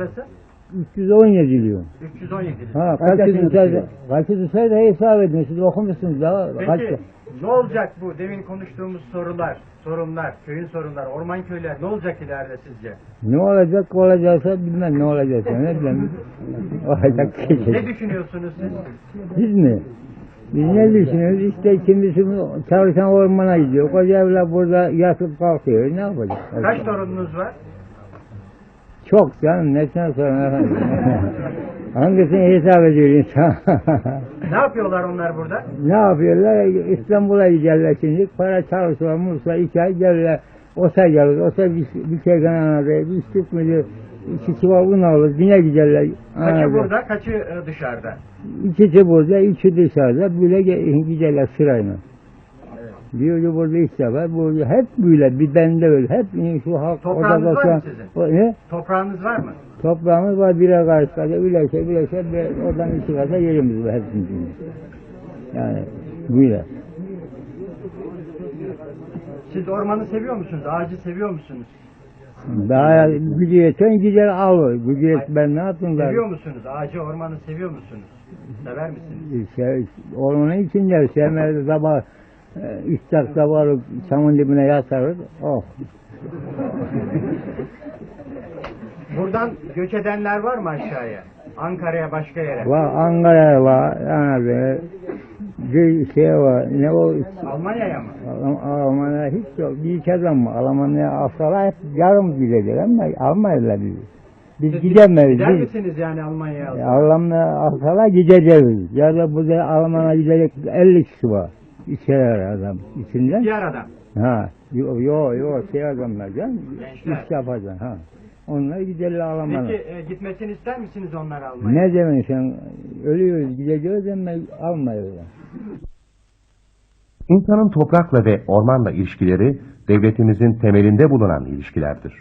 yaşındasın? 317 diyor. 317. Ha Kaç yaşındasın dışarıda, ya? kaçı dışarıda hesap edin. Siz okumuşsunuz ya. Kaç, Peki ne olacak bu demin konuştuğumuz sorular, sorunlar, köyün sorunları, orman köyler ne olacak ileride sizce? ne olacak olacaksa bilmem ne olacaksa ne bileyim. olacak bir Ne şey. düşünüyorsunuz siz? Biz mi? Biz ne düşünüyoruz? İşte kimisi çalışan ormana gidiyor. Koca evler burada yatıp kalkıyor. Ne yapacak? Kaç torununuz var? Çok canım. Ne sen sorun. Hangisini hesap ediyor insan? Ne yapıyorlar onlar burada? ne yapıyorlar? İstanbul'a giderler şimdi. Para çalışıyorlar. Musa iki ay gelirler. Osa gelir. Osa bir, bir şey kananadı. Bir süt müdür? İki çuval un alır. Yine giderler. Kaçı Anadolu. burada, kaçı e, dışarıda? İkisi burada, üçü dışarıda. Böyle giderler sırayla. Biri burada iş yapar. Bu hep böyle. Bir bende öyle. Hep şu halk Toprağınız var mı sizin? O, ne? Toprağınız var mı? Toprağımız var bire karşı kadar. Bileşe bileşe bir oradan iki kadar yerimiz var hepimizin. Yani böyle. Siz ormanı seviyor musunuz? Ağacı seviyor musunuz? Daha gücü yeten gider alır. Gücü yet ben ne yaptım ben? Seviyor musunuz? Ağacı, ormanı seviyor musunuz? Sever misiniz? Şey, ormanın içinde sevmez sabah e, istak sabah çamın dibine yatarız. Oh. Buradan göç edenler var mı aşağıya? Ankara'ya, başka yere? Var Ankara var. Yani bir şey var. Ne o? Almanya'ya mı? Alm- Almanya hiç yok. Bir iki adam mı? Almanya alsalar hep yarım gidecek ama almayırlar bizi. Biz Siz gidemeyiz. Gider Biz, misiniz yani Almanya'ya? alsanız? Almanya alsalar gideceğiz. Ya da burada Almanya gidecek 50 kişi var. İçeri adam içinden. Diğer adam. Ha, yo yo yo şey adamlar canım. Gençler. İş yapacaksın ha. Onlar giderler Almanya. Peki e, gitmesini ister misiniz onlar Almanya'ya? Ne demek sen? Ölüyoruz gideceğiz ama almıyorlar. İnsanın toprakla ve ormanla ilişkileri devletimizin temelinde bulunan ilişkilerdir.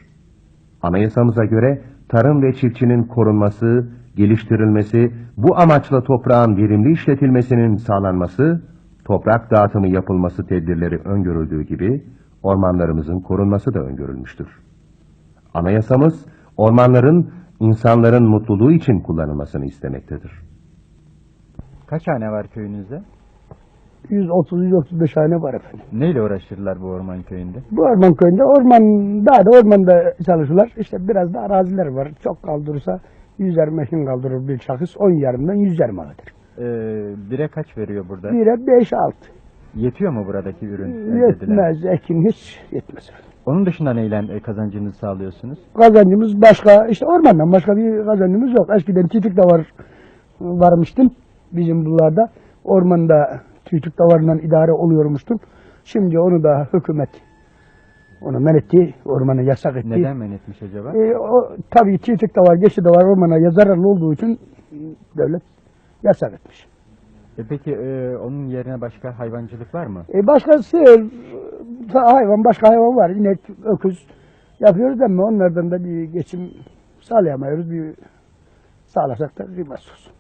Anayasamıza göre tarım ve çiftçinin korunması, geliştirilmesi, bu amaçla toprağın verimli işletilmesinin sağlanması, toprak dağıtımı yapılması tedbirleri öngörüldüğü gibi ormanlarımızın korunması da öngörülmüştür. Anayasamız ormanların insanların mutluluğu için kullanılmasını istemektedir. Kaç hane var köyünüzde? 130-135 hane var efendim. Neyle uğraşırlar bu orman köyünde? Bu orman köyünde orman, daha da ormanda çalışırlar. İşte biraz da araziler var. Çok kaldırırsa 100'er meşin kaldırır bir şahıs. 10 yarımdan 100 yarım alır. Ee, bire kaç veriyor burada? Bire 5-6. Yetiyor mu buradaki ürün? elde edilen? Yetmez, ekin hiç yetmez. Onun dışında neyle e, kazancınızı sağlıyorsunuz? Kazancımız başka, işte ormandan başka bir kazancımız yok. Eskiden çiftlik de var, varmıştım bizim buralarda. Ormanda çiftlik davarından idare oluyormuştum. Şimdi onu da hükümet onu men etti, ormanı yasak etti. Neden men etmiş acaba? E, o, tabii çiftlik de var, geçi de var ormana ya zararlı olduğu için devlet yasak etmiş. E peki e, onun yerine başka hayvancılık var mı? E, başka sığır, hayvan, başka hayvan var. İnek, öküz yapıyoruz ama onlardan da bir geçim sağlayamıyoruz. Bir sağlasak da kıymet olsun.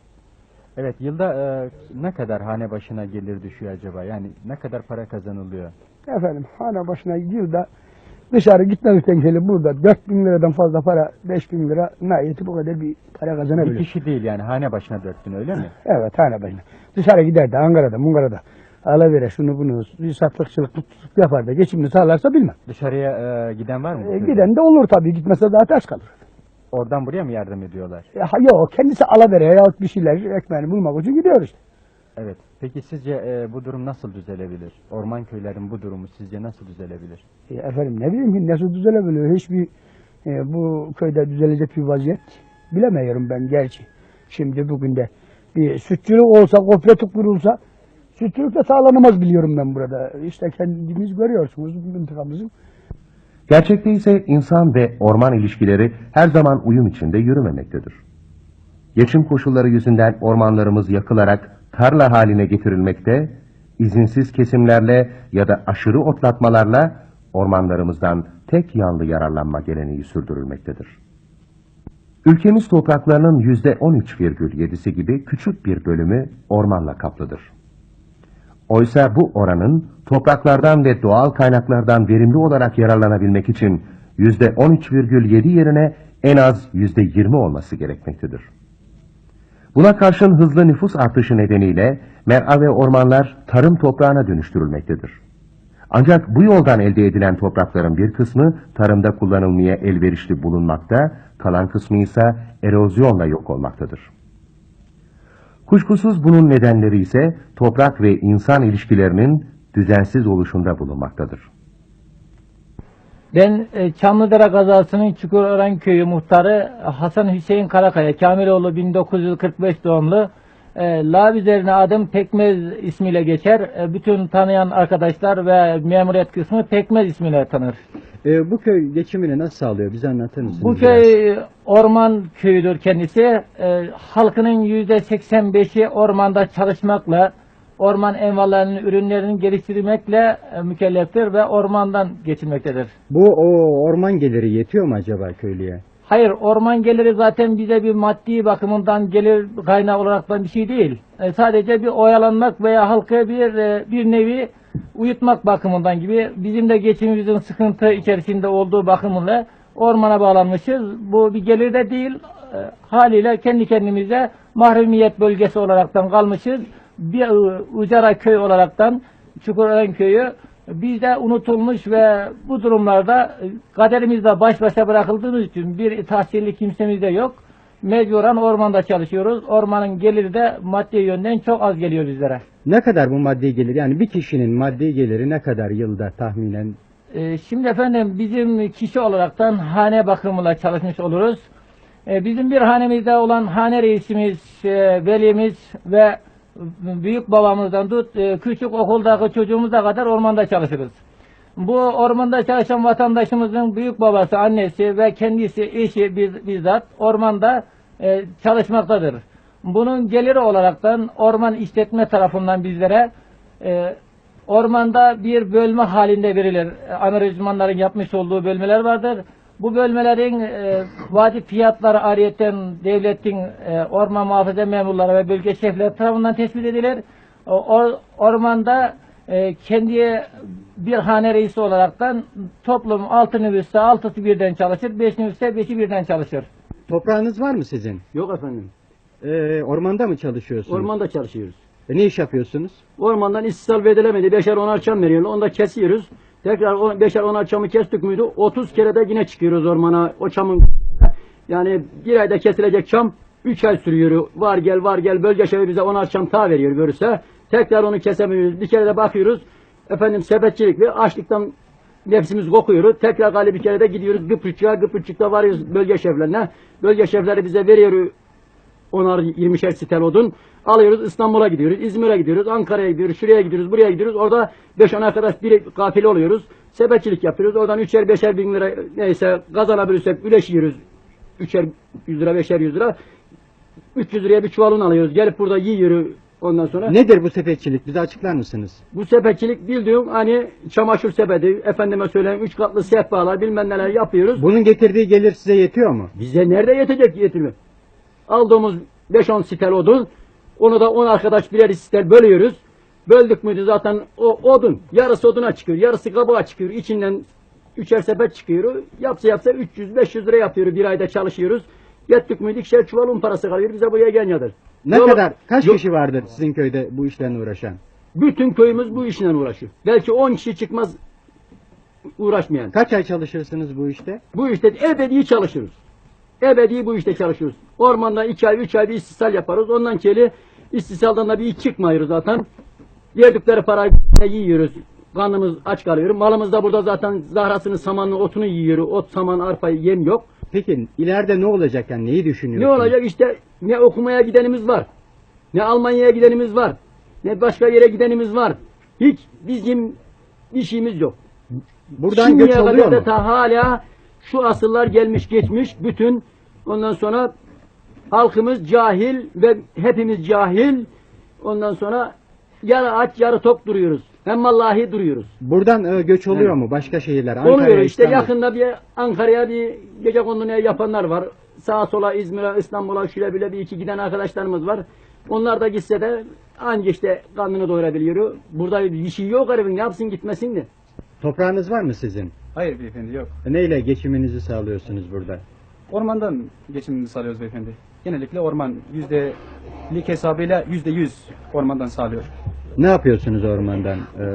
Evet yılda e, ne kadar hane başına gelir düşüyor acaba? Yani ne kadar para kazanılıyor? Efendim hane başına yılda dışarı gitmemekten şöyle burada 4 bin liradan fazla para, 5 bin lira nayeti bu kadar bir para Bir kazanabilir. kişi değil yani hane başına dört bin öyle mi? Evet hane başına. Dışarı gider de Ankara'da, Mungara'da alavere şunu bunu bir satlıkçılık tutup yapar da geçimini sağlarsa bilmem. Dışarıya e, giden var mı? E, giden de olur tabii gitmese daha ters kalır. Oradan buraya mı yardım ediyorlar? E, yok kendisi alavere yahut bir şeyler ekmeğini bulmak için gidiyor işte. Evet. Peki sizce e, bu durum nasıl düzelebilir? Orman köylerin bu durumu sizce nasıl düzelebilir? E, efendim ne bileyim ki nasıl düzelebiliyor hiçbir e, bu köyde düzelecek bir vaziyet bilemiyorum ben gerçi. Şimdi bugün de bir sütçülük olsa, kooperatif kurulsa sütçülük de sağlanamaz biliyorum ben burada. İşte kendimiz görüyorsunuz mıntıkamızın. Gerçekte ise insan ve orman ilişkileri her zaman uyum içinde yürümemektedir. Geçim koşulları yüzünden ormanlarımız yakılarak tarla haline getirilmekte, izinsiz kesimlerle ya da aşırı otlatmalarla ormanlarımızdan tek yanlı yararlanma geleneği sürdürülmektedir. Ülkemiz topraklarının yüzde 13,7'si gibi küçük bir bölümü ormanla kaplıdır. Oysa bu oranın topraklardan ve doğal kaynaklardan verimli olarak yararlanabilmek için yüzde 13,7 yerine en az yüzde yirmi olması gerekmektedir. Buna karşın hızlı nüfus artışı nedeniyle mera ve ormanlar tarım toprağına dönüştürülmektedir. Ancak bu yoldan elde edilen toprakların bir kısmı tarımda kullanılmaya elverişli bulunmakta, kalan kısmı ise erozyonla yok olmaktadır. Kuşkusuz bunun nedenleri ise toprak ve insan ilişkilerinin düzensiz oluşunda bulunmaktadır. Ben e, Çamlıdere kazasının Çukurören köyü muhtarı Hasan Hüseyin Karakaya, Kamiloğlu 1945 doğumlu. E, Lav üzerine adım Pekmez ismiyle geçer. E, bütün tanıyan arkadaşlar ve memuriyet kısmı Pekmez ismiyle tanır. E, bu köy geçimini nasıl sağlıyor? Bize anlatır mısınız? Bu biraz? köy e, orman köyüdür kendisi. E, halkının yüzde 85'i ormanda çalışmakla, orman envallarının ürünlerini geliştirmekle e, mükelleftir ve ormandan geçinmektedir. Bu o orman geliri yetiyor mu acaba köylüye? Hayır, orman geliri zaten bize bir maddi bakımından gelir kaynağı olaraktan bir şey değil. E, sadece bir oyalanmak veya halkı bir e, bir nevi uyutmak bakımından gibi bizim de geçimimizin sıkıntı içerisinde olduğu bakımıyla ormana bağlanmışız. Bu bir gelir de değil, e, haliyle kendi kendimize mahrumiyet bölgesi olaraktan kalmışız. Bir Ucara köy olaraktan Çukurören köyü bizde unutulmuş ve bu durumlarda kaderimizle baş başa bırakıldığımız için bir tahsilli kimsemiz de yok. Mecburen ormanda çalışıyoruz. Ormanın geliri de maddi yönden çok az geliyor bizlere. Ne kadar bu maddi gelir? Yani bir kişinin maddi geliri ne kadar yılda tahminen? Ee, şimdi efendim bizim kişi olaraktan hane bakımıyla çalışmış oluruz. Ee, bizim bir hanemizde olan hane reisimiz, e, velimiz ve büyük babamızdan tut e, küçük okuldaki çocuğumuza kadar ormanda çalışırız. Bu ormanda çalışan vatandaşımızın büyük babası, annesi ve kendisi, eşi biz- bizzat ormanda e, çalışmaktadır. Bunun geliri olaraktan orman işletme tarafından bizlere e, ormanda bir bölme halinde verilir. Analizmanların yapmış olduğu bölmeler vardır. Bu bölmelerin e, vadi fiyatları ariyetten devletin e, orman muhafaza memurları ve bölge şefleri tarafından tespit edilir. O, or- ormanda e, kendi bir hane reisi olaraktan toplum altı nüfusta altısı birden çalışır, beş nüfusta beşi birden çalışır. Toprağınız var mı sizin? Yok efendim. Ee, ormanda mı çalışıyorsunuz? Ormanda çalışıyoruz. E, ne iş yapıyorsunuz? Ormandan istisal edilemedi. Beşer onar çam veriyorlar. Onu da kesiyoruz. Tekrar on, beşer onar çamı kestik müydü? 30 kere de yine çıkıyoruz ormana. O çamın yani bir ayda kesilecek çam 3 ay sürüyor. Var gel var gel bölge şefi bize onar çam ta veriyor görürse. Tekrar onu kesemiyoruz. Bir kere de bakıyoruz. Efendim sepetçilik ve açlıktan nefsimiz kokuyor. Tekrar galiba bir kere de gidiyoruz Gıpırçık'a. Gıpırçık'ta varıyoruz bölge şeflerine. Bölge şefleri bize veriyor onar 20'şer sitel odun. Alıyoruz İstanbul'a gidiyoruz, İzmir'e gidiyoruz, Ankara'ya gidiyoruz, şuraya gidiyoruz, buraya gidiyoruz. Orada 5-10 arkadaş bir kafile oluyoruz. Sepetçilik yapıyoruz. Oradan 3'er 5'er bin lira neyse kazanabilirsek üleş yiyoruz. 3'er 100 lira 5'er 100 lira. 300 liraya bir çuval un alıyoruz. Gelip burada yiyoruz ondan sonra. Nedir bu sepetçilik? Bize açıklar mısınız? Bu sepetçilik bildiğim hani çamaşır sepeti, efendime söyleyeyim 3 katlı sehpalar bilmem neler yapıyoruz. Bunun getirdiği gelir size yetiyor mu? Bize nerede yetecek yetimi? Aldığımız 5-10 sitel odun, onu da 10 arkadaş birer sitel bölüyoruz. Böldük müydü zaten o odun, yarısı oduna çıkıyor, yarısı kabuğa çıkıyor, içinden üçer sepet çıkıyor. Yapsa yapsa 300-500 lira yapıyor, bir ayda çalışıyoruz. Yettik müydü ikişer çuval un parası kalıyor, bize buraya gelmiyordur. Ne Yolu- kadar, kaç Yo- kişi vardır sizin köyde bu işlerle uğraşan? Bütün köyümüz bu işle uğraşıyor. Belki 10 kişi çıkmaz uğraşmayan. Kaç ay çalışırsınız bu işte? Bu işte ebedi çalışırız. Ebedi bu işte çalışıyoruz. Ormanda iki ay, üç ay bir istisal yaparız. Ondan keli istisaldan da bir hiç çıkmıyoruz zaten. Yerdikleri parayı yiyoruz. Karnımız aç kalıyor. Malımız da burada zaten zahrasını, samanını, otunu yiyor. Ot, saman, arpa, yem yok. Peki ileride ne olacak yani neyi Ne düşünüyorsunuz? olacak işte ne okumaya gidenimiz var. Ne Almanya'ya gidenimiz var. Ne başka yere gidenimiz var. Hiç bizim bir şeyimiz yok. Buradan Şimdiye göç oluyor mu? ta hala şu asırlar gelmiş geçmiş bütün ondan sonra halkımız cahil ve hepimiz cahil ondan sonra yarı aç yarı tok duruyoruz. Hem vallahi duruyoruz. Buradan e, göç oluyor mu başka şehirler? Ankara, Oluyor işte İstanbul. yakında bir Ankara'ya bir gece konduya yapanlar var. Sağa sola İzmir'e İstanbul'a şöyle bile bir iki giden arkadaşlarımız var. Onlar da gitse de anca işte karnını doyurabiliyor. Burada bir şey yok garibin ne yapsın gitmesin de. Toprağınız var mı sizin? Hayır beyefendi yok. E, Neyle geçiminizi sağlıyorsunuz burada? Ormandan geçimimizi sağlıyoruz beyefendi. Genellikle orman yüzdelik hesabıyla yüzde yüz ormandan sağlıyor. Ne yapıyorsunuz ormandan e,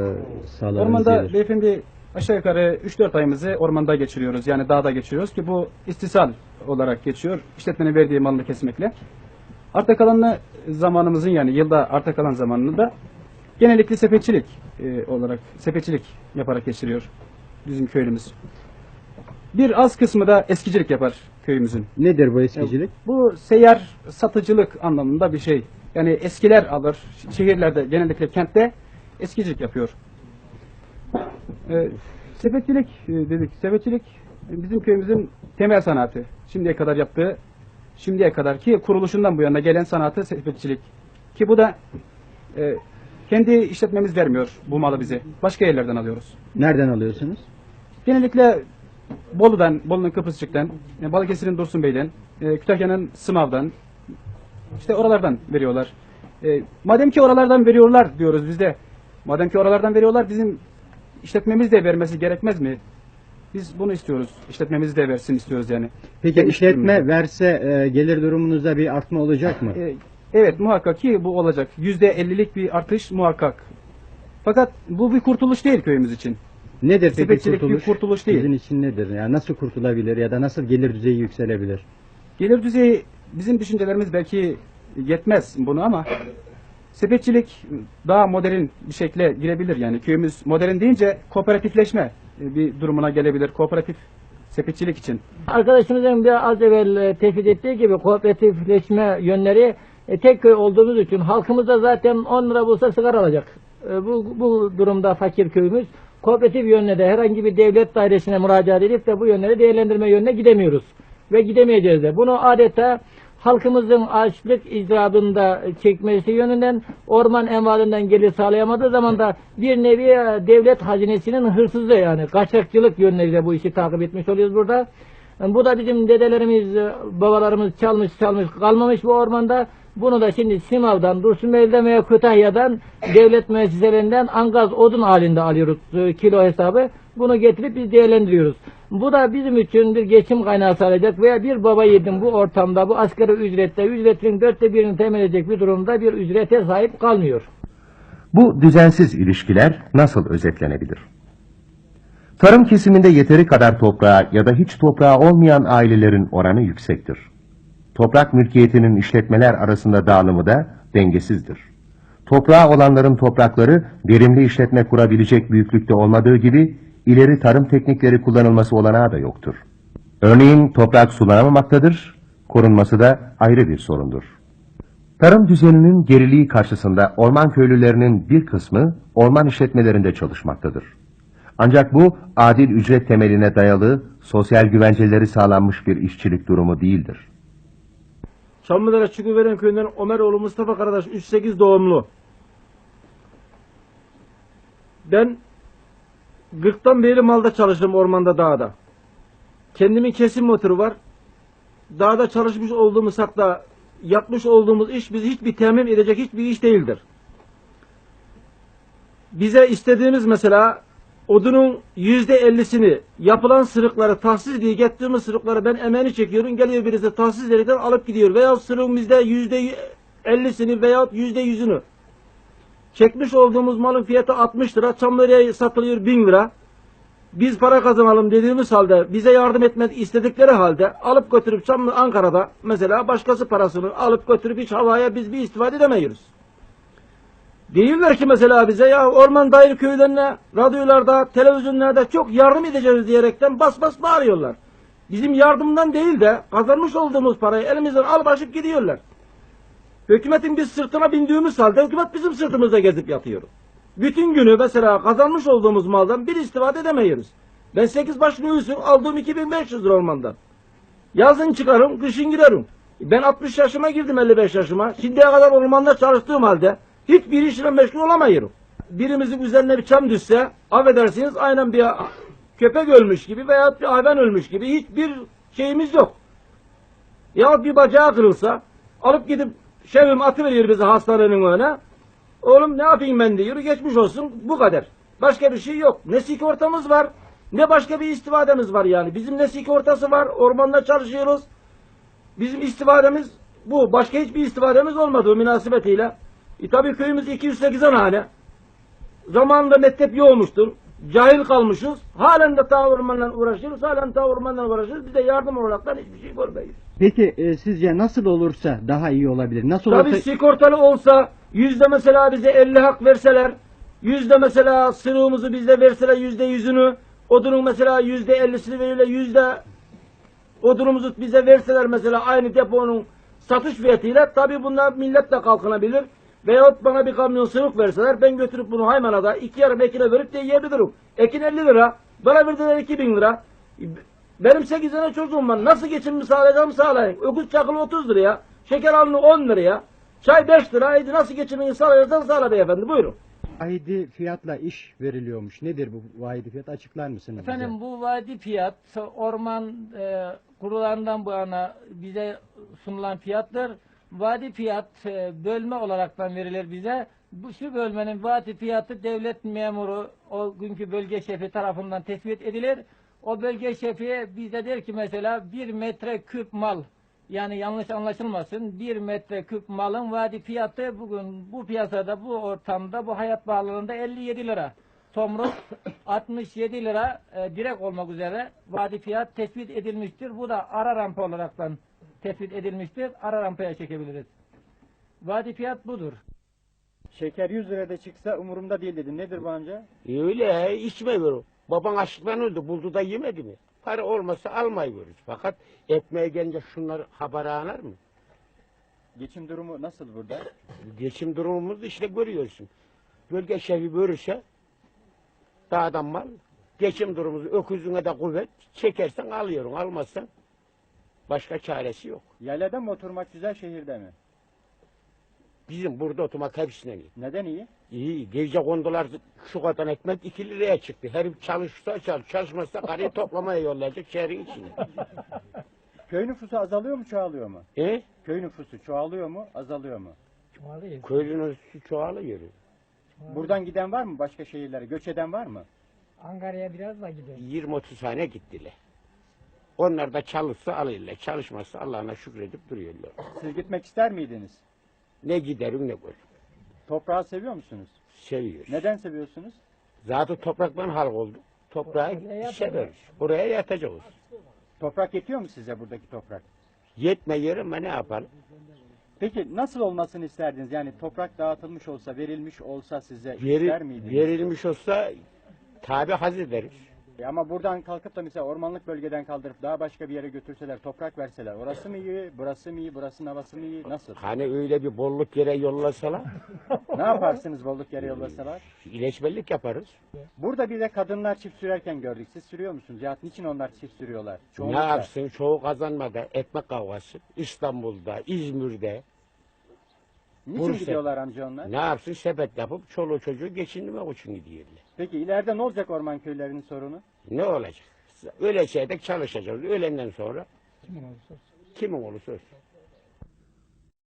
sağladığınız Ormanda gelir? beyefendi aşağı yukarı 3-4 ayımızı ormanda geçiriyoruz. Yani dağda geçiriyoruz ki bu istisal olarak geçiyor. İşletmenin verdiği malını kesmekle. Arta kalan zamanımızın yani yılda arta kalan zamanını da genellikle sepetçilik e, olarak sepetçilik yaparak geçiriyor bizim köylümüz. Bir az kısmı da eskicilik yapar köyümüzün. Nedir bu eskicilik? Bu seyyar satıcılık anlamında bir şey. Yani eskiler alır, şehirlerde genellikle kentte eskicilik yapıyor. Ee, sepetçilik e, dedik. Sepetçilik e, bizim köyümüzün temel sanatı. Şimdiye kadar yaptığı, şimdiye kadar ki kuruluşundan bu yana gelen sanatı sepetçilik. Ki bu da e, kendi işletmemiz vermiyor bu malı bize. Başka yerlerden alıyoruz. Nereden alıyorsunuz? Genellikle Bolu'dan, Bolu'nun Kıbrısçık'tan, e, Balıkesir'in Dursun Bey'den, e, Kütahya'nın Sımav'dan, işte oralardan veriyorlar. E, madem ki oralardan veriyorlar diyoruz biz de. Madem ki oralardan veriyorlar bizim işletmemiz de vermesi gerekmez mi? Biz bunu istiyoruz. İşletmemiz de versin istiyoruz yani. Peki işletme verse e, gelir durumunuzda bir artma olacak mı? E, evet muhakkak ki bu olacak. Yüzde ellilik bir artış muhakkak. Fakat bu bir kurtuluş değil köyümüz için. Nedir peki sepetçilik bir kurtuluş? kurtuluş değil. Sizin için nedir? Yani nasıl kurtulabilir ya da nasıl gelir düzeyi yükselebilir? Gelir düzeyi bizim düşüncelerimiz belki yetmez bunu ama sepetçilik daha modern bir şekle girebilir yani köyümüz modern deyince kooperatifleşme e, bir durumuna gelebilir kooperatif sepetçilik için. Arkadaşımızın bir az evvel e, tespit ettiği gibi kooperatifleşme yönleri e, tek köy olduğumuz için halkımız da zaten 10 lira bulsa sigara alacak. E, bu, bu durumda fakir köyümüz kooperatif yönüne de herhangi bir devlet dairesine müracaat edip de bu yönleri değerlendirme yönüne gidemiyoruz. Ve gidemeyeceğiz de. Bunu adeta halkımızın açlık icrabında çekmesi yönünden orman envalından gelir sağlayamadığı zaman da bir nevi e, devlet hazinesinin hırsızlığı yani kaçakçılık yönleriyle bu işi takip etmiş oluyoruz burada. Bu da bizim dedelerimiz, e, babalarımız çalmış çalmış kalmamış bu ormanda. Bunu da şimdi Simav'dan, Dursunbeyli'den veya Kütahya'dan devlet müesseselerinden angaz odun halinde alıyoruz e, kilo hesabı. Bunu getirip biz değerlendiriyoruz. Bu da bizim için bir geçim kaynağı sağlayacak veya bir baba yedim bu ortamda bu asgari ücrette ücretin dörtte birini temin edecek bir durumda bir ücrete sahip kalmıyor. Bu düzensiz ilişkiler nasıl özetlenebilir? Tarım kesiminde yeteri kadar toprağa ya da hiç toprağı olmayan ailelerin oranı yüksektir. Toprak mülkiyetinin işletmeler arasında dağılımı da dengesizdir. Toprağı olanların toprakları verimli işletme kurabilecek büyüklükte olmadığı gibi ileri tarım teknikleri kullanılması olanağı da yoktur. Örneğin toprak sulanamamaktadır, korunması da ayrı bir sorundur. Tarım düzeninin geriliği karşısında orman köylülerinin bir kısmı orman işletmelerinde çalışmaktadır. Ancak bu adil ücret temeline dayalı sosyal güvenceleri sağlanmış bir işçilik durumu değildir. Çamlıdere Çukurveren köyünden Ömeroğlu Mustafa Karadaş 38 doğumlu. Ben 40'tan beri malda çalıştım ormanda dağda. Kendimin kesim motoru var. Dağda çalışmış olduğumuz hatta yapmış olduğumuz iş bizi hiçbir temin edecek hiçbir iş değildir. Bize istediğimiz mesela odunun yüzde ellisini yapılan sırıkları tahsis diye getirdiğimiz sırıkları ben emeğini çekiyorum. Geliyor birisi tahsis ederekten alıp gidiyor. Veya sırığın bizde yüzde ellisini veya yüzde yüzünü. Çekmiş olduğumuz malın fiyatı 60 lira Çamlıre'ye satılıyor 1000 lira. Biz para kazanalım dediğimiz halde bize yardım etmek istedikleri halde alıp götürüp Çamlı Ankara'da mesela başkası parasını alıp götürüp hiç havaya biz bir istifade edemiyoruz. Değiller ki mesela bize ya orman dair köylerine, radyolarda, televizyonlarda çok yardım edeceğiz diyerekten bas bas bağırıyorlar. Bizim yardımdan değil de kazanmış olduğumuz parayı elimizden alıp aşıp gidiyorlar. Hükümetin biz sırtına bindiğimiz halde hükümet bizim sırtımızda gezip yatıyor. Bütün günü mesela kazanmış olduğumuz maldan bir istifade edemiyoruz. Ben 8 baş nüfusun aldığım 2500 lira ormandan. Yazın çıkarım, kışın giderim. Ben 60 yaşıma girdim 55 yaşıma. Şimdiye kadar ormanda çalıştığım halde hiçbir işle meşgul olamıyorum. Birimizin üzerine bir çam düşse affedersiniz aynen bir köpek ölmüş gibi veya bir hayvan ölmüş gibi hiçbir şeyimiz yok. Ya bir bacağı kırılsa alıp gidip şevim atıveriyor bizi hastanenin önüne. Oğlum ne yapayım ben diyor geçmiş olsun bu kadar. Başka bir şey yok. Ne sigortamız var ne başka bir istifademiz var yani. Bizim ne sigortası var, ormanda çalışıyoruz. Bizim istifademiz bu. Başka hiçbir istifademiz olmadı münasebetiyle. E tabi köyümüz 280 hane. Zamanında mektep yoğmuştur. Cahil kalmışız. Halen de ta ormanla uğraşıyoruz. Halen ta ormanla uğraşıyoruz. Bize yardım olaraktan hiçbir şey görmeyiz. Peki e, sizce nasıl olursa daha iyi olabilir? Nasıl Tabii olursa sigortalı olsa yüzde mesela bize 50 hak verseler, yüzde mesela sırığımızı bize verseler yüzde yüzünü, odunun mesela yüzde ellisini verirler, yüzde odunumuzu bize verseler mesela aynı deponun satış fiyatıyla tabii bunlar millet de kalkınabilir. Veyahut bana bir kamyon sırık verseler ben götürüp bunu Haymana'da iki yarım ekine verip de yiyebilirim. Ekin 50 lira, bana verdiler 2000 lira. Benim 8 tane çocuğum var. Nasıl geçimimi sağlayacağımı sağlayayım. Öküz çakılı 30 liraya, şeker alını 10 liraya, çay 5 lira. Haydi nasıl geçimini sağlayacaksan sağla beyefendi buyurun. vahidi fiyatla iş veriliyormuş. Nedir bu vahidi fiyat? Açıklar mısınız bize? Efendim bu vadi fiyat orman e, kurulandan bu yana bize sunulan fiyattır. Vadi fiyat e, bölme olaraktan verilir bize. Bu şu bölmenin vadi fiyatı devlet memuru o günkü bölge şefi tarafından tespit edilir. O bölge şefi bize der ki mesela bir metre küp mal yani yanlış anlaşılmasın bir metre küp malın vadi fiyatı bugün bu piyasada bu ortamda bu hayat pahalılığında 57 lira. Tomruk 67 lira e, direkt olmak üzere vadi fiyat tespit edilmiştir. Bu da ara rampa olaraktan tespit edilmiştir. Ara rampaya çekebiliriz. Vadi fiyat budur. Şeker 100 lirada çıksa umurumda değil dedin. Nedir bu amca? Öyle içmiyorum. Baban açlıktan öldü buldu da yemedi mi? Para olmasa almayıyoruz. Fakat ekmeğe gelince şunlar haber anar mı? Geçim durumu nasıl burada? Geçim durumumuzu işte görüyorsun. Bölge şefi görürse dağdan mal, geçim durumumuzu öküzüne de kuvvet, çekersen alıyorsun, almazsan başka çaresi yok. Yaylada mı oturmak güzel şehirde mi? Bizim burada oturmak hepsine iyi. Neden iyi? İyi, gece kondular şu kadar ekmek 2 liraya çıktı. Herif çalışsa çalış, çalışmazsa karıyı toplamaya yollayacak şehrin içine. Köy nüfusu azalıyor mu çoğalıyor mu? E? Köy nüfusu çoğalıyor mu azalıyor mu? Köylünün üstü çoğalıyor. Buradan giden var mı başka şehirlere? Göç eden var mı? Ankara'ya biraz da gidiyor. 20-30 tane gittiler. Onlar da çalışsa alırlar, çalışmazsa Allah'ına şükredip duruyorlar. Siz gitmek ister miydiniz? Ne giderim ne görürüm. Toprağı seviyor musunuz? Seviyoruz. Neden seviyorsunuz? Zaten topraktan halk oldu. Toprağı severiz. Buraya yatacağız. Toprak yetiyor mu size buradaki toprak? Yetme yerime ne yapalım? Peki nasıl olmasını isterdiniz? Yani toprak dağıtılmış olsa, verilmiş olsa size Veri- ister miydiniz? verilmiş olsa tabi haz ederiz. E Ama buradan kalkıp da mesela ormanlık bölgeden kaldırıp daha başka bir yere götürseler, toprak verseler, orası mı iyi, burası mı iyi, burasının havası mı iyi, nasıl? Hani öyle bir bolluk yere yollasalar, ne yaparsınız bolluk yere yollasalar? ileçmelik yaparız. Burada bir de kadınlar çift sürerken gördük. Siz sürüyor musunuz? Ya niçin onlar çift sürüyorlar? Ne Çoğunlukla. yapsın? Çoğu kazanmada ekmek kavgası. İstanbul'da, İzmir'de. Niçin Bursa. gidiyorlar amca onlar? Ne yapsın? Sepet yapıp çoluğu çocuğu geçindirmek için gidiyorlar. Peki ileride ne olacak orman köylerinin sorunu? Ne olacak? Öyle şeyde çalışacağız. Öğlenden sonra kimin olursa olsun.